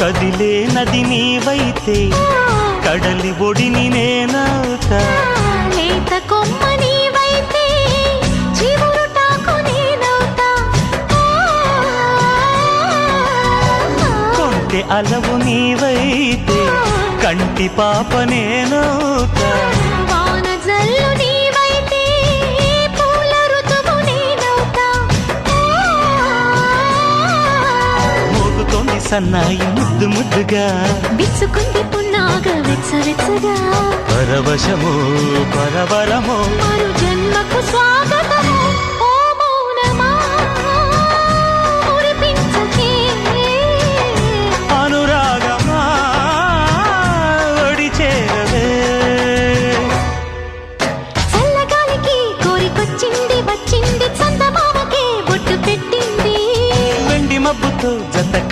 కదిలే నది నీవైతే కడలి ఒడిని నేనవుతా లేత కొమ్మ నీవైతే చివురుటాకు నేనవుతా. కొంటె అలవు నీవైతే కంటి పాప నేనవుతా. సన్నాయి ముద్దు ముద్దుగా. విసుకుంది పున్నాగ వెచ్చవెచ్చగా. పరవశము పరవరము. మరు జన్మకు స్వాగతమో ఓ జత